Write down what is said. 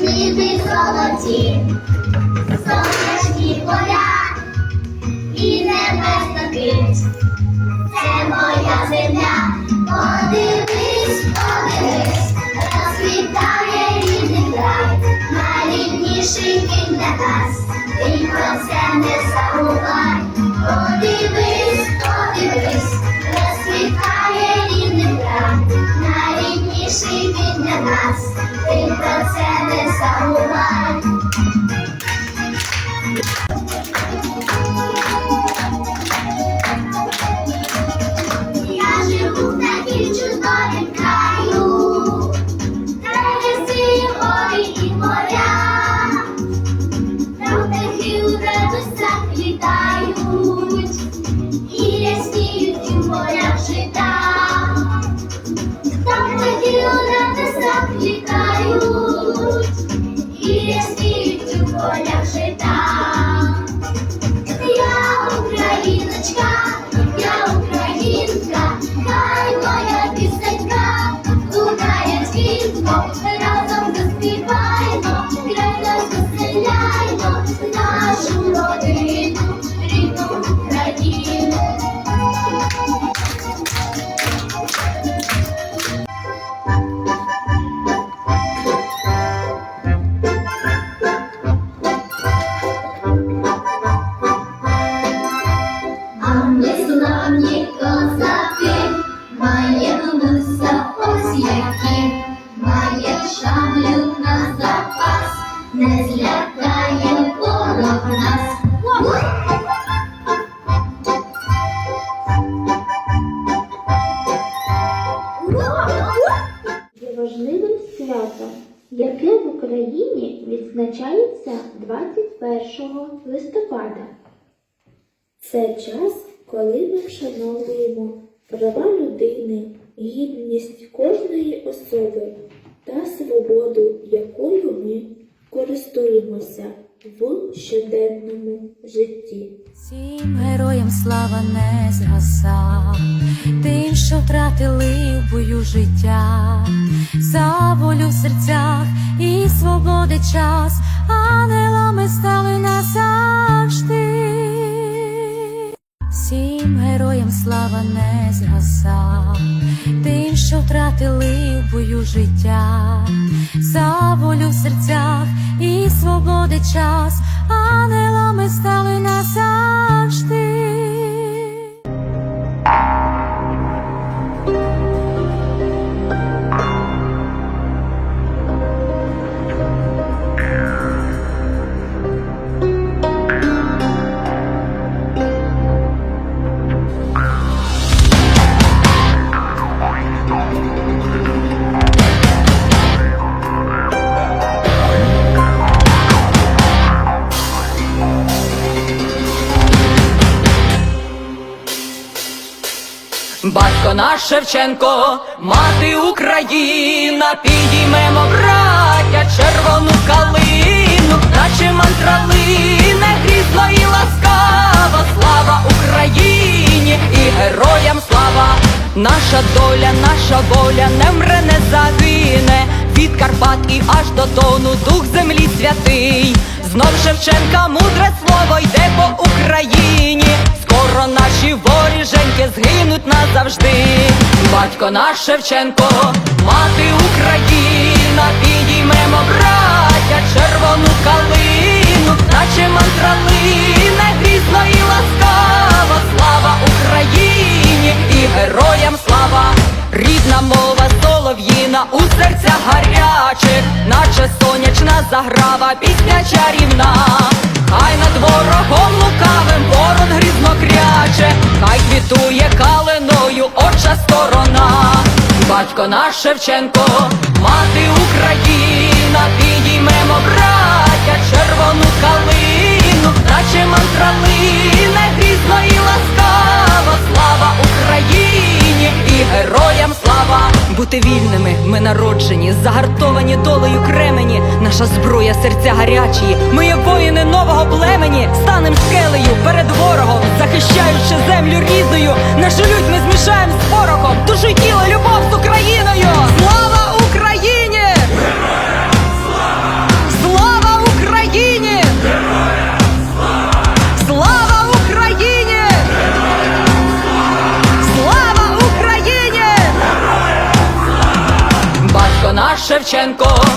Ніби золоті, сонячні поля і небесна кить. Це моя земля. Подивись, подивись, розквітає рідний край, найрідніший він для нас. Ти про це не забувай. Подивись, це не 지가 славні козаки, маємося ось які, має шаблю на запас, не злякає ворог нас. важливим святом, яке в Україні відзначається 21 листопада. Це час, коли ми вшановуємо права людини, гідність кожної особи та свободу, якою ми користуємося в щоденному житті. Всім героям слава не згаса, тим, що втратили в бою життя, за волю в серцях і свободи час, слава не згаса, тим, що втратили в бою життя, за волю в серцях і свободи час, ангелами стали назавжди. Батько наш Шевченко, мати Україна, підіймемо браття червону калину, наче мантралине, грізно і ласкава, слава Україні і героям слава, наша доля, наша воля не вмре, не загине, від Карпат і аж до Дону, дух землі святий, знов Шевченка мудре слово йде по Україні. Скоро наші воріженьки згинуть назавжди. Батько наш Шевченко, мати Україна, підіймемо браття червону калину, наче мантралине, грізно і ласкава, слава Україні і героям слава, рідна мова солов'їна у серцях гарячих, наче сонячна заграва, пісня чарівна. Хай над ворогом лукавим Шевченко, мати Україна, підіймемо браття червону калину, наче мантралине, грізно і ласкава, слава Україні і героям слава! Бути вільними, ми народжені, загартовані долею кремені, наша зброя серця гарячі, ми є воїни нового племені, станем скелею перед ворогом, захищаючи землю рідною, Шевченко, мати